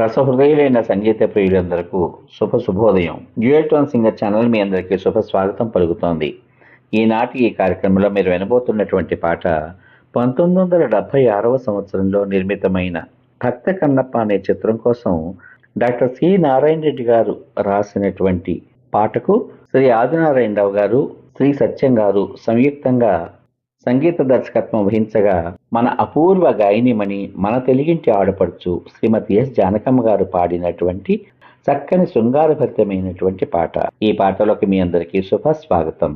రసహృదయులైన సంగీత ప్రియులందరకు శుభ శుభోదయం. డ్యూయల్ టోన్ సింగర్ ఛానల్ మీ అందరికీ శుభ స్వాగతం పలుకుతోంది. ఈనాటి ఈ కార్యక్రమంలో మీరు వినబోతున్నటువంటి పాట పంతొమ్మిది వందల డెబ్బై ఆరవ సంవత్సరంలో నిర్మితమైన భక్త కన్నప్ప అనే చిత్రం కోసం డాక్టర్ సి నారాయణ రెడ్డి గారు రాసినటువంటి పాటకు శ్రీ ఆదినారాయణరావు గారు శ్రీ సత్యం గారు సంయుక్తంగా సంగీత దర్శకత్వం వహించగా మన అపూర్వ గాయనిమణి మన తెలుగింటి ఆడపడుచు శ్రీమతి ఎస్ జానకమ్మ గారు పాడినటువంటి చక్కని శృంగారభరితమైనటువంటి పాట. ఈ పాటలోకి మీ అందరికీ శుభ స్వాగతం.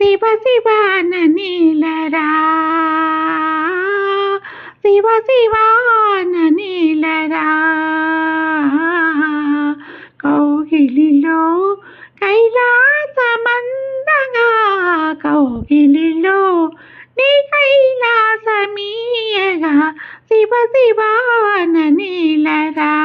శివ శివాన నీలరా శివ శివాన నీలరా కౌగిలిలో కైలాసమందగా కౌగిలి శివ శివాన నీలరా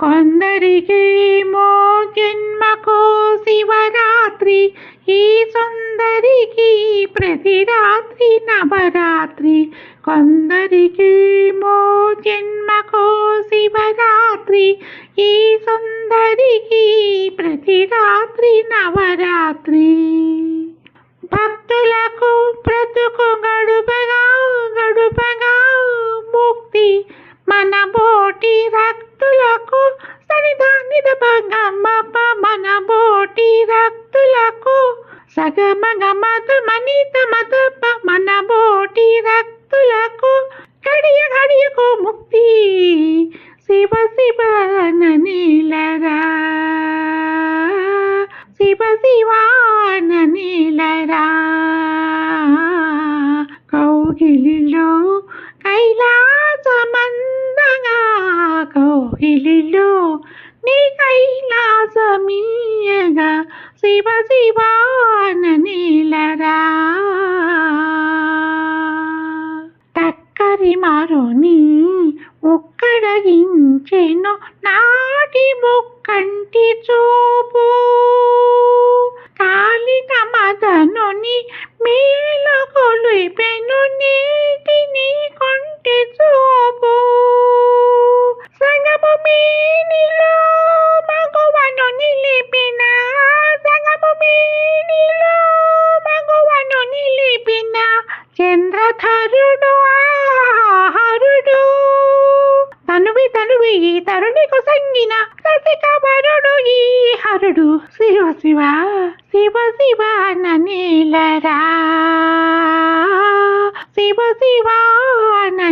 కొందరికేమో జన్మకో శివరాత్రి ఈ సుందరికి ప్రతి రాత్రి నవరాత్రి కొందరికేమో జన్మకో శివరాత్రి ఈ సుందరికి ప్రతి రాత్రి నవరాత్రి. భక్తులకు బ్రతుకుగా మన బోటి రక్తులకు సరిదానిద భగమప మన బోటి రక్తులకు సగమగ మత మనిత మత మన బోటి రక్తులకు కడియ కడియకు ముక్తి. శివ శివ నీలరా. శివ శివాన నీలరా. కౌగిలిలో కౌగిలిలో నీ కైలాసమీయగా శివ శివాన నీలరా. తక్కరి మారుని ఒక్కడగించెను నాటి ముక్కంటి చూపు. కాలిన మదనుని సగము మగువను నిలిపిన సగము మేనిలో మగువను నిలిపిన చంద్రధరుడు ఆహరుడు తనువి తనువి ఈ తరుణికు సంగిన రసిక వరుడు ఈ హరుడు శివ శివ శివ శివ నీలరా శివ శివ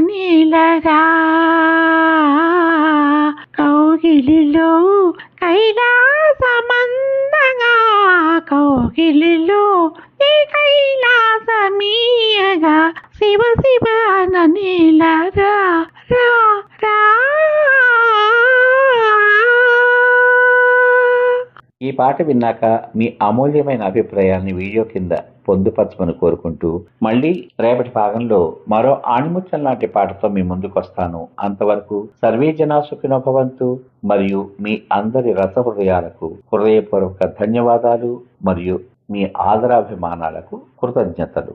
నీలరా కౌగిలిలో నీ కైలాసమీయగా శివ శివ నీలరా ఈ పాట విన్నాక మీ అమూల్యమైన అభిప్రాయాన్ని వీడియో కింద పొందుపరచమని కోరుకుంటూ మళ్ళీ రేపటి భాగంలో మరో ఆణిముత్యం లాంటి పాటతో మీ ముందుకు వస్తాను అంతవరకు సర్వే జనా సుఖినోభవంతు మరియు మీ అందరి రసహృదయాలకు హృదయపూర్వక ధన్యవాదాలు మరియు మీ ఆదరాభిమానాలకు కృతజ్ఞతలు.